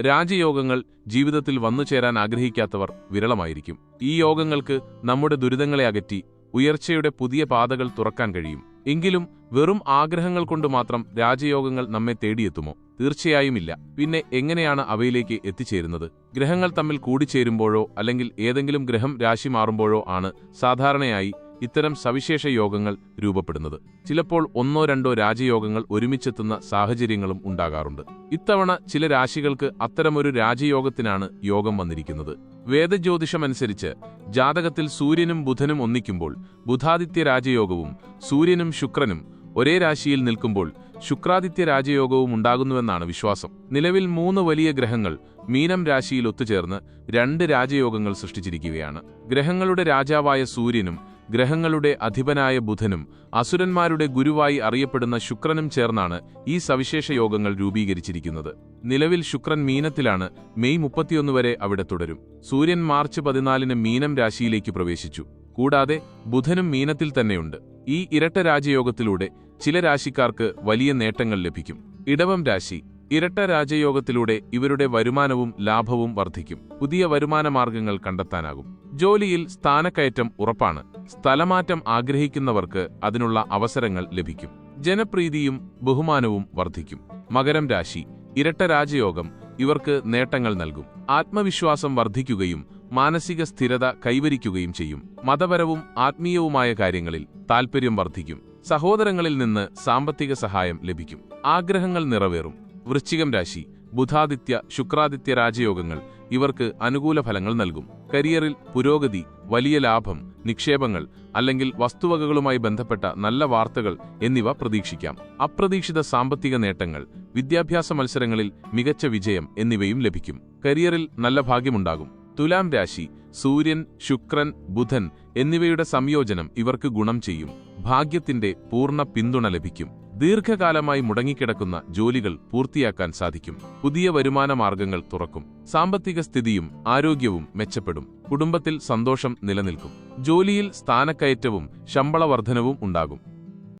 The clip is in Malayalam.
രാജയോഗങ്ങൾ ജീവിതത്തിൽ വന്നു ചേരാൻ ആഗ്രഹിക്കാത്തവർ വിരളമായിരിക്കും. ഈ യോഗങ്ങൾക്ക് നമ്മുടെ ദുരിതങ്ങളെ അകറ്റി ഉയർച്ചയുടെ പുതിയ പാതകൾ തുറക്കാൻ കഴിയും. എങ്കിലും വെറും ആഗ്രഹങ്ങൾ കൊണ്ട് മാത്രം രാജയോഗങ്ങൾ നമ്മെ തേടിയെത്തുമോ? തീർച്ചയായും ഇല്ല പിന്നെ എങ്ങനെയാണ് അവയിലേക്ക് എത്തിച്ചേരുന്നത്? ഗ്രഹങ്ങൾ തമ്മിൽ കൂടിച്ചേരുമ്പോഴോ അല്ലെങ്കിൽ ഏതെങ്കിലും ഗ്രഹം രാശി മാറുമ്പോഴോ ആണ് സാധാരണയായി ഇത്തരം സവിശേഷ യോഗങ്ങൾ രൂപപ്പെടുന്നത്. ചിലപ്പോൾ ഒന്നോ രണ്ടോ രാജയോഗങ്ങൾ ഒരുമിച്ചെത്തുന്ന സാഹചര്യങ്ങളും ഉണ്ടാകാറുണ്ട്. ഇത്തവണ ചില രാശികൾക്ക് അത്തരമൊരു രാജയോഗത്തിനാണ് യോഗം വന്നിരിക്കുന്നത്. വേദജ്യോതിഷമനുസരിച്ച് ജാതകത്തിൽ സൂര്യനും ബുധനും ഒന്നിക്കുമ്പോൾ ബുധാദിത്യ രാജയോഗവും സൂര്യനും ശുക്രനും ഒരേ രാശിയിൽ നിൽക്കുമ്പോൾ ശുക്രാദിത്യ രാജയോഗവും ഉണ്ടാകുന്നുവെന്നാണ് വിശ്വാസം. നിലവിൽ മൂന്ന് വലിയ ഗ്രഹങ്ങൾ മീനം രാശിയിൽ ഒത്തുചേർന്ന് രണ്ട് രാജയോഗങ്ങൾ സൃഷ്ടിച്ചിരിക്കുകയാണ്. ഗ്രഹങ്ങളുടെ രാജാവായ സൂര്യനും ഗ്രഹങ്ങളുടെ അധിപനായ ബുധനും അസുരന്മാരുടെ ഗുരുവായി അറിയപ്പെടുന്ന ശുക്രനും ചേർന്നാണ് ഈ സവിശേഷ യോഗങ്ങൾ രൂപീകരിച്ചിരിക്കുന്നത്. നിലവിൽ ശുക്രൻ മീനത്തിലാണ് മെയ് മുപ്പത്തിയൊന്ന് വരെ അവിടെ തുടരും. സൂര്യൻ മാർച്ച് പതിനാലിന് മീനം രാശിയിലേക്ക് പ്രവേശിച്ചു. കൂടാതെ ബുധനും മീനത്തിൽ തന്നെയുണ്ട്. ഈ ഇരട്ട രാജയോഗത്തിലൂടെ ചില രാശിക്കാർക്ക് വലിയ നേട്ടങ്ങൾ ലഭിക്കും. ഇടവം രാശി ഇരട്ട രാജയോഗത്തിലൂടെ ഇവരുടെ വരുമാനവും ലാഭവും വർദ്ധിക്കും. പുതിയ വരുമാന മാർഗങ്ങൾ കണ്ടെത്താനാകും. ജോലിയിൽ സ്ഥാനക്കയറ്റം ഉറപ്പാണ്. സ്ഥലമാറ്റം ആഗ്രഹിക്കുന്നവർക്ക് അതിനുള്ള അവസരങ്ങൾ ലഭിക്കും. ജനപ്രീതിയും ബഹുമാനവും വർദ്ധിക്കും. മകരം രാശി ഇരട്ട രാജയോഗം ഇവർക്ക് നേട്ടങ്ങൾ നൽകും. ആത്മവിശ്വാസം വർദ്ധിക്കുകയും മാനസിക സ്ഥിരത കൈവരിക്കുകയും ചെയ്യും. മതപരവും ആത്മീയവുമായ കാര്യങ്ങളിൽ താൽപ്പര്യം വർദ്ധിക്കും. സഹോദരങ്ങളിൽ നിന്ന് സാമ്പത്തിക സഹായം ലഭിക്കും. ആഗ്രഹങ്ങൾ നിറവേറും. വൃശ്ചികം രാശി ബുധാദിത്യ ശുക്രാദിത്യ രാജയോഗങ്ങൾ. ഇവർക്ക് അനുകൂല ഫലങ്ങൾ നൽകും. കരിയറിൽ പുരോഗതി വലിയ ലാഭം നിക്ഷേപങ്ങൾ അല്ലെങ്കിൽ വസ്തുവകകളുമായി ബന്ധപ്പെട്ട നല്ല വാർത്തകൾ എന്നിവ പ്രതീക്ഷിക്കാം. അപ്രതീക്ഷിത സാമ്പത്തിക നേട്ടങ്ങൾ വിദ്യാഭ്യാസ മത്സരങ്ങളിൽ മികച്ച വിജയം എന്നിവയും ലഭിക്കും. കരിയറിൽ നല്ല ഭാഗ്യമുണ്ടാകും. തുലാം രാശി സൂര്യൻ ശുക്രൻ ബുധൻ എന്നിവയുടെ സംയോജനം ഇവർക്ക് ഗുണം ചെയ്യും. ഭാഗ്യത്തിന്റെ പൂർണ പിന്തുണ ലഭിക്കും. ദീർഘകാലമായി മുടങ്ങിക്കിടക്കുന്ന ജോലികൾ പൂർത്തിയാക്കാൻ സാധിക്കും. പുതിയ വരുമാന മാർഗങ്ങൾ തുറക്കും. സാമ്പത്തിക സ്ഥിതിയും ആരോഗ്യവും മെച്ചപ്പെടും. കുടുംബത്തിൽ സന്തോഷം നിലനിൽക്കും. ജോലിയിൽ സ്ഥാനക്കയറ്റവും ശമ്പള വർധനവും ഉണ്ടാകും.